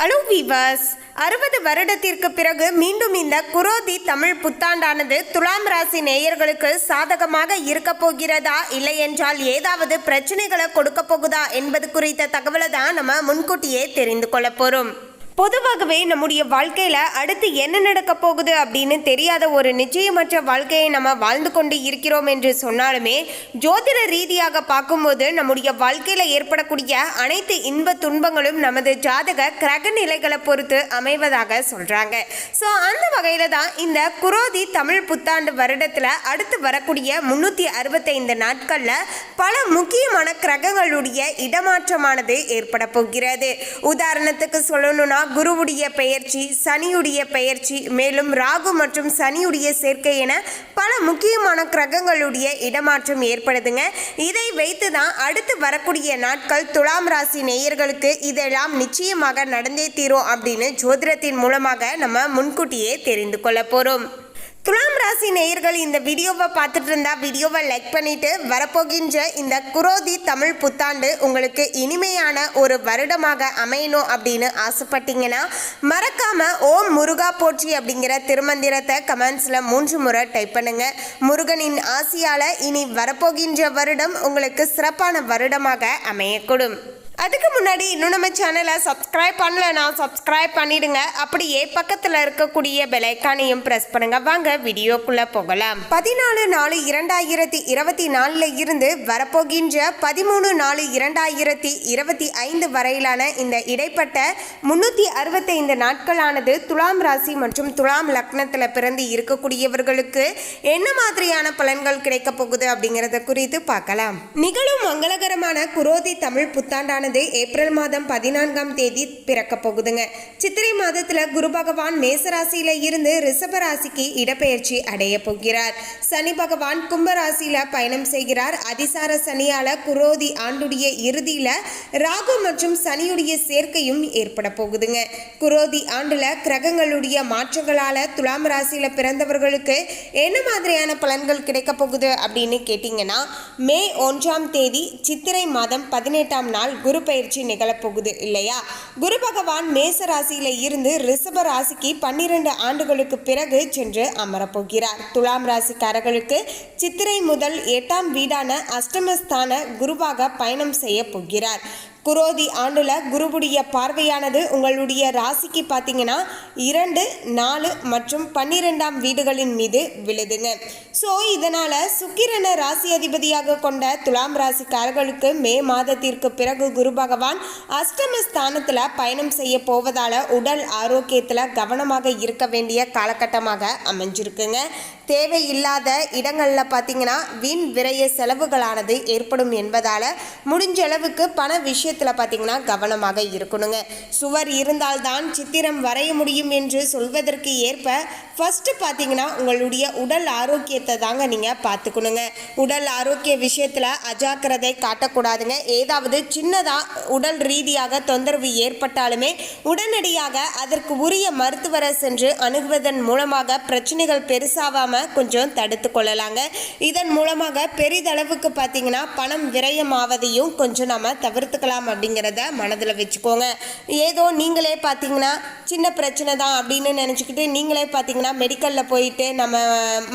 Hello viewers அறுபது வருடத்திற்கு பிறகு மீண்டும் இந்த குரோதி தமிழ் புத்தாண்டானது துலாம் ராசி நேயர்களுக்கு சாதகமாக இருக்க போகிறதா இல்லை என்றால் ஏதாவது பிரச்சனைகளை கொடுக்க போகுதா என்பது குறித்த தகவலை தான் நம்ம முன்கூட்டியே தெரிந்து கொள்ள போகிறோம் பொதுவாகவே நம்முடைய வாழ்க்கையில் அடுத்து என்ன நடக்க போகுது அப்படின்னு தெரியாத ஒரு நிச்சயமற்ற வாழ்க்கையை நம்ம வாழ்ந்து கொண்டு இருக்கிறோம் என்று சொன்னாலுமே ஜோதிட ரீதியாக பார்க்கும்போது நம்முடைய வாழ்க்கையில் ஏற்படக்கூடிய அனைத்து இன்ப துன்பங்களும் நமது ஜாதக கிரக நிலைகளை பொறுத்து அமைவதாக சொல்கிறாங்க ஸோ அந்த வகையில் தான் இந்த குரோதி தமிழ் புத்தாண்டு வருடத்தில் அடுத்து வரக்கூடிய முன்னூற்றி அறுபத்தைந்து நாட்களில் பல முக்கியமான கிரகங்களுடைய இடமாற்றமானது ஏற்பட போகிறது. உதாரணத்துக்கு சொல்லணும்னா குருவுடைய பெயர்ச்சி சனியுடைய பெயர்ச்சி மேலும் ராகு மற்றும் சனியுடைய சேர்க்கை என பல முக்கியமான கிரகங்களுடைய இடமாற்றம் ஏற்படுதுங்க. இதை வைத்து தான் அடுத்து வரக்கூடிய நாட்கள் துலாம் ராசி நேயர்களுக்கு இதெல்லாம் நிச்சயமாக நடந்தே தீரும் அப்படின்னு ஜோதிடத்தின் மூலமாக நம்ம முன்கூட்டியே தெரிந்து கொள்ள போகிறோம் துலாம் ராசி நேயர்கள் இந்த வீடியோவை பார்த்துட்டு இருந்தா வீடியோவை லைக் பண்ணிட்டு வரப்போகின்ற இந்த குரோதி தமிழ் புத்தாண்டு உங்களுக்கு இனிமையான ஒரு வருடமாக அமையணும் அப்படின்னு ஆசைப்பட்டீங்கன்னா மறக்காம ஓம் முருகா போற்றி அப்படிங்கிற திருமந்திரத்தை கமெண்ட்ஸ்ல மூன்று முறை டைப் பண்ணுங்க. முருகனின் ஆசியால இனி வரப்போகின்ற வருடம் உங்களுக்கு சிறப்பான வருடமாக அமையக்கூடும். அதுக்கு முன்னாடி இன்னும் நம்ம சேனலை சப்ஸ்கிரைப் பண்ணலன்னா சப்ஸ்கிரைப் பண்ணிடுங்க. அப்படியே பக்கத்தில் இருக்கக்கூடிய பெலைக்கானையும் ப்ரெஸ் பண்ணுங்க. வாங்க வீடியோக்குள்ளே போகலாம். பதினாலு நாலு இரண்டாயிரத்தி இருபத்தி நாலுல இருந்து வரப்போகின்ற பதிமூணு நாலு இரண்டாயிரத்தி இருபத்தி ஐந்து வரையிலான இந்த இடைப்பட்ட முன்னூற்றி அறுபத்தைந்து நாட்களானது துலாம் ராசி மற்றும் துலாம் லக்னத்தில் பிறந்து இருக்கக்கூடியவர்களுக்கு என்ன மாதிரியான பலன்கள் கிடைக்கப் போகுது அப்படிங்கிறத குறித்து பார்க்கலாம். நிகழும் மங்களகரமான குரோதி தமிழ் புத்தாண்டானது ஏப்ரல் மாதம் பதினான்காம் தேதி பிறக்க போகுதுங்க. சித்திரை மாதத்துல குரு பகவான் மேசராசியில இருந்து ரிஷப ராசிக்கு இடப்பெயர்ச்சி அடைய போகிறார். சனி பகவான் கும்பராசியில பயணம் செய்கிறார். அதிசார சனியால குரோதி ஆண்டுடைய இறுதியில ராகு மற்றும் சனியுடைய சேர்க்கையும் ஏற்பட போகுதுங்க. குரோதி ஆண்டுல கிரகங்களுடைய மாற்றங்களால துலாம் ராசியில பிறந்தவர்களுக்கு என்ன மாதிரியான பலன்கள் கிடைக்க போகுது அப்படின்னு கேட்டீங்கன்னா மே ஒன்றாம் தேதி சித்திரை மாதம் பதினெட்டாம் நாள் குரு பயிற்சி நிகழப்போகுது இல்லையா? குரு பகவான் மேச ராசியில இருந்து ரிஷப ராசிக்கு பன்னிரண்டு ஆண்டுகளுக்கு பிறகு சென்று அமரப்போகிறார். துலாம் ராசிக்காரர்களுக்கு சித்திரை முதல் எட்டாம் வீடான அஷ்டமஸ்தான குருவாக பயணம் செய்ய போகிறார் குரோதி ஆண்டுல குருவுடைய பார்வையானது உங்களுடைய ராசிக்கு பார்த்தீங்கன்னா இரண்டு நாலு மற்றும் பன்னிரெண்டாம் வீடுகளின் மீது விழுதுங்க. ஸோ இதனால சுக்கிரனை ராசி அதிபதியாக கொண்ட துலாம் ராசிக்காரர்களுக்கு மே மாதத்திற்கு பிறகு குரு பகவான் அஷ்டம ஸ்தானத்தில் பயணம் செய்ய போவதால உடல் ஆரோக்கியத்தில் கவனமாக இருக்க வேண்டிய காலகட்டமாக அமைஞ்சிருக்குங்க. தேவையில்லாத இடங்களில் பார்த்தீங்கன்னா வீண் விரைய செலவுகளானது ஏற்படும் என்பதால் முடிஞ்ச அளவுக்கு பண விஷயத்தில் பார்த்தீங்கன்னா கவனமாக இருக்கணுங்க. சுவர் இருந்தால்தான் சித்திரம் வரைய முடியும் என்று சொல்வதற்கு ஏற்ப ஃபஸ்ட்டு பார்த்தீங்கன்னா உங்களுடைய உடல் ஆரோக்கியத்தை தாங்க நீங்கள் பார்த்துக்கணுங்க உடல் ஆரோக்கிய விஷயத்தில் அஜாக்கிரதை காட்டக்கூடாதுங்க. ஏதாவது சின்னதாக உடல் ரீதியாக தொந்தரவு ஏற்பட்டாலுமே உடனடியாக அதற்கு உரிய மருத்துவரை சென்று அணுகுவதன் மூலமாக பிரச்சனைகள் பெருசாகாமல் கொஞ்சம் தடுத்து கொள்ளலாங்க. இதன் மூலமாக பெரிதளவுக்கு பார்த்தீங்கன்னா பணம் விரயமாவதையும் கொஞ்சம் நம்ம தவிர்த்துக்கலாம். அப்படிங்கிறத மனதில் வச்சுக்கோங்க. ஏதோ நீங்களே பார்த்தீங்கன்னா சின்ன பிரச்சனை தான் அப்படின்னு நினச்சிக்கிட்டு நீங்களே பார்த்தீங்கன்னா மெடிக்கலில் போயிட்டு நம்ம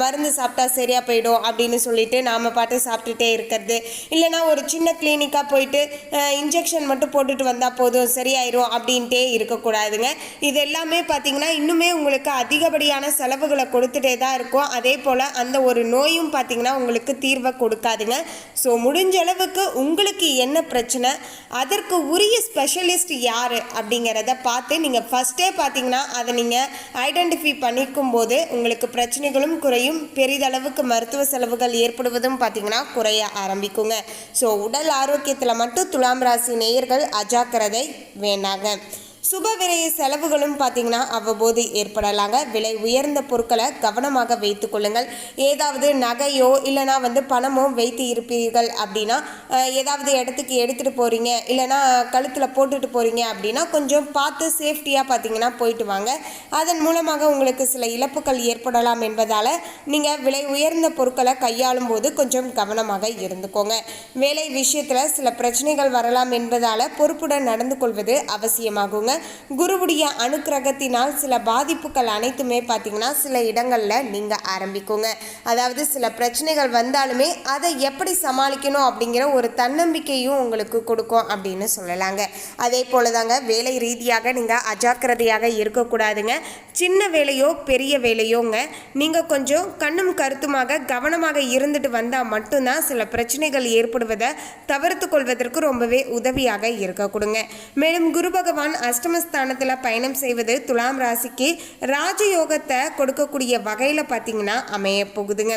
மருந்து சாப்பிட்டா சரியாக போயிடும் அப்படின்னு சொல்லிட்டு நாம் பாட்டு சாப்பிட்டுட்டே இருக்கிறது. இல்லைனா ஒரு சின்ன கிளினிக்காக போயிட்டு இன்ஜெக்ஷன் மட்டும் போட்டுட்டு வந்தால் போதும் சரியாயிரும் அப்படின்ட்டே இருக்கக்கூடாதுங்க. இது எல்லாமே பார்த்தீங்கன்னா இன்னுமே உங்களுக்கு அதிகப்படியான செலவுகளை கொடுத்துட்டே தான் இருக்கும். அதே போல் அந்த ஒரு நோயும் பார்த்தீங்கன்னா உங்களுக்கு தீர்வை கொடுக்காதுங்க. ஸோ முடிஞ்ச அளவுக்கு உங்களுக்கு என்ன பிரச்சனை அதற்கு உரிய ஸ்பெஷலிஸ்ட் யார் அப்படிங்கிறத பார்த்து நீங்கள் ஃபஸ்ட்டு பார்த்தீங்கன்னா அதை நீங்கள் ஐடென்டிஃபை பண்ணிக்கும் போது உங்களுக்கு பிரச்சனைகளும் குறையும். பெரிதளவுக்கு மருத்துவ செலவுகள் ஏற்படுவதும் பார்த்தீங்கன்னா குறைய ஆரம்பிக்குங்க. ஸோ உடல் ஆரோக்கியத்தில் மட்டும் துலாம் ராசி நேயர்கள் அஜாக்கிரதை வேண்டாங்க. சுப விரைய செலவுகளும் பார்த்தீங்கன்னா அவ்வப்போது ஏற்படலாங்க. விலை உயர்ந்த பொருட்களை கவனமாக வைத்து கொள்ளுங்கள். ஏதாவது நகையோ இல்லைனா வந்து பணமோ வைத்து இருப்பீர்கள் அப்படின்னா ஏதாவது இடத்துக்கு எடுத்துகிட்டு போகிறீங்க இல்லைனா கழுத்தில் போட்டுட்டு போகிறீங்க அப்படின்னா கொஞ்சம் பார்த்து சேஃப்டியாக பார்த்தீங்கன்னா போயிட்டு வாங்க. அதன் மூலமாக உங்களுக்கு சில இழப்புகள் ஏற்படலாம் என்பதால் நீங்கள் விலை உயர்ந்த பொருட்களை கையாளும் போது கொஞ்சம் கவனமாக இருந்துக்கோங்க. வேலை விஷயத்தில் சில பிரச்சனைகள் வரலாம் என்பதால் பொறுப்புடன் நடந்து கொள்வது அவசியமாகுங்க. குருவுடைய அனுக்கிரகத்தினால் சில பாதிப்புகள் அனைத்துமே பார்த்தீங்கன்னா சில இடங்களில் நீங்கள் ஆரம்பிக்குங்க. அதாவது சில பிரச்சனைகள் வந்தாலுமே அதை எப்படி சமாளிக்கணும் அப்படிங்கிற ஒரு தன்னம்பிக்கையும் உங்களுக்கு கொடுக்கும் அப்படின்னு சொல்லலாங்க. அதே போல தாங்க வேலை ரீதியாக நீங்கள் அஜாக்கிரதையாக இருக்கக்கூடாதுங்க. சின்ன வேலையோ பெரிய வேலையோங்க. நீங்கள் கொஞ்சம் கண்ணும் கருத்துமாக கவனமாக இருந்துட்டு வந்தால் மட்டும்தான் சில பிரச்சனைகள் ஏற்படுவதை தவிர்த்து கொள்வதற்கு ரொம்பவே உதவியாக இருக்க கொடுங்க மேலும் குரு பகவான் அஷ்டமஸ்தானத்தில் பயணம் செய்வது துலாம் ராசிக்கு ராஜயோகத்தை கொடுக்கக்கூடிய வகையில் பார்த்தீங்கன்னா அமைய போகுதுங்க.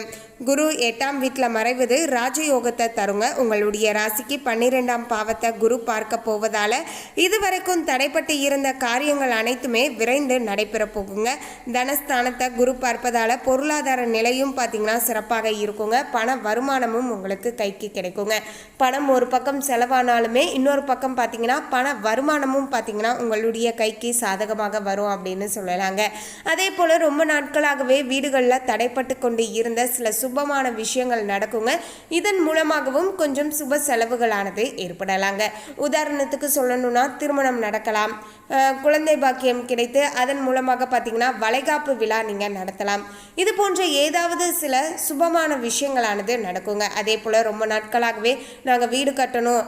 குரு எட்டாம் வீட்டில் மறைவது ராஜயோகத்தை தருங்க. உங்களுடைய ராசிக்கு பன்னிரெண்டாம் பாவத்தை குரு பார்க்க போவதால் இதுவரைக்கும் தடைப்பட்டு இருந்த காரியங்கள் அனைத்துமே விரைந்து நடைபெற போகுங்க. தனஸ்தானத்தை குரு பார்ப்பதால் பொருளாதார நிலையும் பார்த்தீங்கன்னா சிறப்பாக இருக்குங்க. பண வருமானமும் உங்களுக்கு கைக்கு கிடைக்குங்க. பணம் ஒரு பக்கம் செலவானாலுமே இன்னொரு பக்கம் பார்த்தீங்கன்னா பண வருமானமும் பார்த்தீங்கன்னா உங்களுடைய கைக்கு சாதகமாக வரும் அப்படின்னு சொல்லலாங்க. அதே போல் ரொம்ப நாட்களாகவே வீடுகளில் தடைப்பட்டு கொண்டு இருந்த சில சுபமான விஷயங்கள் நடக்குங்க. இதன் மூலமாகவும் கொஞ்சம் சுப செலவுகளானது ஏற்படலாங்க. உதாரணத்துக்கு சொல்லணும்னா திருமணம் நடக்கலாம். குழந்தை பாக்கியம் கிடைத்து அதன் மூலமாக பார்த்தீங்கன்னா வளைகாப்பு விழா நீங்கள் நடத்தலாம். இது போன்ற ஏதாவது சில சுபமான விஷயங்களானது நடக்குங்க. அதே போல் ரொம்ப நாட்களாகவே நாங்கள் வீடு கட்டணும்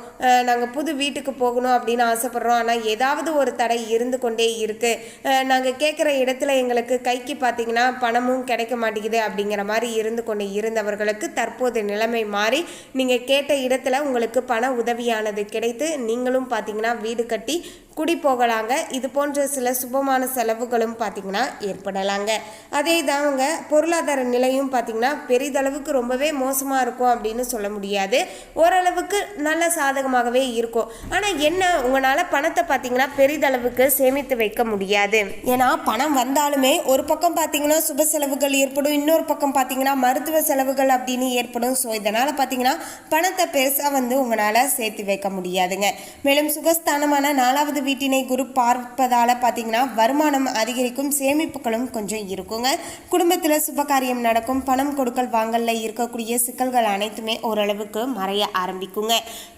நாங்கள் புது வீட்டுக்கு போகணும் அப்படின்னு ஆசைப்பட்றோம். ஆனால் ஏதாவது ஒரு தடை இருந்து கொண்டே இருக்குது நாங்கள் கேட்குற இடத்துல எங்களுக்கு கைக்கு பார்த்தீங்கன்னா பணமும் கிடைக்க மாட்டேங்குது அப்படிங்கிற மாதிரி இருந்து கொண்டு இருந்தவர்களுக்கு தற்போது நிலைமை மாறி நீங்கள் கேட்ட இடத்துல உங்களுக்கு பண உதவியானது கிடைத்து நீங்களும் பார்த்தீங்கன்னா வீடு கட்டி குடி போகலாங்க இது போன்ற சில சுபமான செலவுகளும் பார்த்தீங்கன்னா ஏற்படலாங்க. அதே தாங்க பொருளாதார நிலையும் பார்த்தீங்கன்னா பெரிதளவுக்கு ரொம்பவே மோசமாக இருக்கும் அப்படின்னு சொல்ல முடியாது. ஓரளவுக்கு நல்ல சாதகமாகவே இருக்கும். ஆனால் என்ன? உங்களால் பணத்தை பார்த்தீங்கன்னா பெரிதளவுக்கு சேமித்து வைக்க முடியாது. ஏன்னா பணம் வந்தாலுமே ஒரு பக்கம் பார்த்தீங்கன்னா சுப செலவுகள் ஏற்படும். இன்னொரு பக்கம் பார்த்தீங்கன்னா மருத்துவ செலவுகள் அப்படின்னு ஏற்படும். ஸோ இதனால் பார்த்தீங்கன்னா பணத்தை பெருசாக வந்து உங்களால் சேர்த்து வைக்க முடியாதுங்க. மேலும் சுகஸ்தானமான நாலாவது வீட்டினை குரு பார்ப்பதால் பார்த்தீங்கன்னா வருமானம் அதிகரிக்கும் சேமிப்புகளும் கொஞ்சம் இருக்குங்க. குடும்பத்தில் சுபகாரியம் நடக்கும் பணம் கொடுக்கல் வாங்கல்ல இருக்கக்கூடிய சிக்கல்கள் அனைத்துமே ஓரளவுக்கு மறைய ஆரம்பிக்குங்க.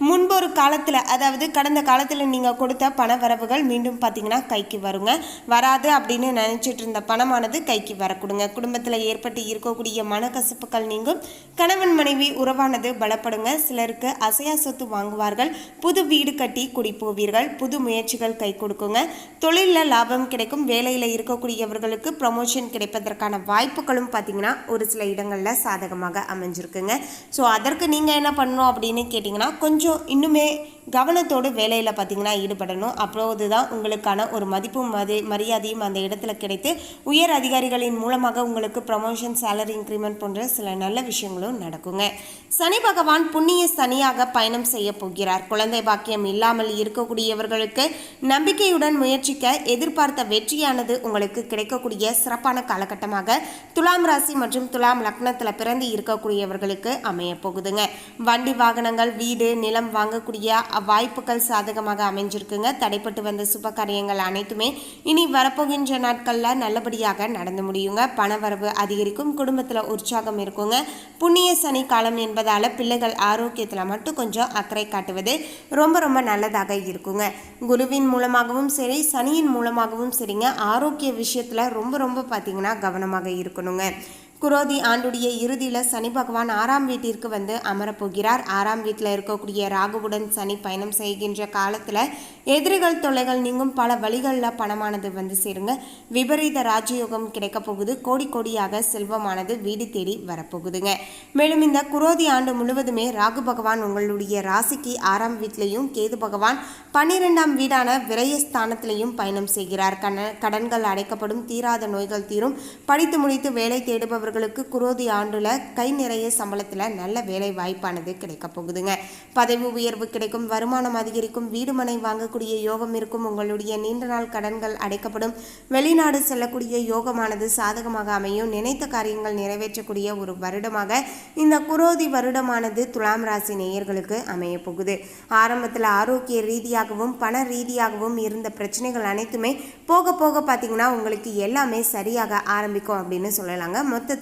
முன்பு ஒரு காலத்தில் அதாவது கடந்த காலத்தில் நீங்கள் கொடுத்த பண வரவுகள் மீண்டும் பார்த்தீங்கன்னா கைக்கு வருங்க. வராது அப்படின்னு நினச்சிட்டு இருந்த பணமானது கைக்கு வரக்கூடுங்க. குடும்பத்தில் ஏற்பட்டு இருக்கக்கூடிய மனக்கசப்புகள் நீங்கும். கணவன் மனைவி உறவானது பலப்படுங்க. சிலருக்கு அசையா சொத்து வாங்குவார்கள். புது வீடு கட்டி குடி போவீர்கள். புது முயற்சிகள் கை கொடுக்குங்க. தொழிலில் லாபம் கிடைக்கும். வேலையில் இருக்கக்கூடியவர்களுக்கு ப்ரமோஷன் கிடைப்பதற்கான வாய்ப்புகளும் பார்த்தீங்கன்னா ஒரு சில இடங்களில் சாதகமாக அமைஞ்சிருக்குங்க. ஸோ அதற்கு நீங்கள் என்ன பண்ணணும் அப்படின்னு கேட்டிங்கன்னா கொஞ்சம் இன்னுமே கவனத்தோடு வேலையில் பார்த்தீங்கன்னா ஈடுபடணும். அப்போது தான் உங்களுக்கான ஒரு மதிப்பும் மதி மரியாதையும் அந்த இடத்துல கிடைத்து உயர் அதிகாரிகளின் மூலமாக உங்களுக்கு ப்ரமோஷன் சேலரி இன்க்ரிமெண்ட் போன்ற சில நல்ல விஷயங்களும் நடக்குங்க. சனி பகவான் புண்ணிய சனியாக பயணம் செய்ய போகிறார். குழந்தை பாக்கியம் இல்லாமல் இருக்கக்கூடியவர்களுக்கு நம்பிக்கையுடன் முயற்சிக்க எதிர்பார்த்த வெற்றியானது உங்களுக்கு கிடைக்கக்கூடிய சிறப்பான காலகட்டமாக துலாம் ராசி மற்றும் துலாம் லக்னத்தில் பிறந்து இருக்கக்கூடியவர்களுக்கு அமைய போகுதுங்க. வண்டி வாகனங்கள் வீடு நிலம் வாங்கக்கூடிய வாய்ப்புகள் சாதகமாக அமைஞ்சிருக்குங்க. தடைப்பட்டு வந்த சுப காரியங்கள் அனைத்துமே இனி வரப்போகின்ற நாட்களில் நல்லபடியாக நடந்து முடியுங்க. பணவரவு அதிகரிக்கும் குடும்பத்தில் உற்சாகம் இருக்குங்க. புண்ணிய சனி காலம் என்பதால் பிள்ளைகள் ஆரோக்கியத்தில் மட்டும் கொஞ்சம் அக்கறை காட்டுவது ரொம்ப ரொம்ப நல்லதாக இருக்குங்க. குருவின் மூலமாகவும் சரி சனியின் மூலமாகவும் சரிங்க. ஆரோக்கிய விஷயத்தில் ரொம்ப ரொம்ப பார்த்தீங்கன்னா கவனமாக இருக்கணுங்க. குரோதி ஆண்டுடைய இறுதியில் சனி பகவான் ஆறாம் வீட்டிற்கு வந்து அமரப்போகிறார். ஆறாம் வீட்டில் இருக்கக்கூடிய ராகுவுடன் சனி பயணம் செய்கின்ற காலத்தில் எதிரிகள் தொல்லைகள் நீங்கும். பல வழிகளில் பணமானது வந்து சேருங்க. விபரீத ராஜயோகம் கிடைக்க போகுது. கோடி கோடியாக செல்வமானது வீடு தேடி வரப்போகுதுங்க. மேலும் இந்த குரோதி ஆண்டு முழுவதுமே ராகு பகவான் உங்களுடைய ராசிக்கு ஆறாம் வீட்டிலையும் கேது பகவான் பன்னிரெண்டாம் வீடான விரயஸ்தானத்திலையும் பயணம் செய்கிறார். கடன் கடன்கள் அடைக்கப்படும். தீராத நோய்கள் தீரும். படித்து முடித்து வேலை தேடுபவர்களுக்கு குரோதி ஆண்டுல கை நிறைய சம்பளத்தில் நல்ல வேலை வாய்ப்பானது கிடைக்க போகுதுங்க. பதவி உயர்வு கிடைக்கும் வருமானம் அதிகரிக்கும் வீடு மனை வாங்கக்கூடிய யோகம் இருக்கும் உங்களுடைய நீண்ட நாள் கடன்கள் அடைக்கப்படும் வெளிநாடு செல்லக்கூடிய யோகமானது சாதகமாக அமையும். நினைத்த காரியங்கள் நிறைவேற்றக்கூடிய ஒரு வருடமாக இந்த குரோதி வருடமானது துலாம் ராசி நேயர்களுக்கு அமைய போகுது. ஆரம்பத்தில் ஆரோக்கிய ரீதியாகவும் பண ரீதியாகவும் இருந்த பிரச்சனைகள் அனைத்துமே போக போக பார்த்தீங்கன்னா உங்களுக்கு எல்லாமே சரியாக ஆரம்பிக்கும் அப்படின்னு சொல்லலாங்க. மொத்தத்தில்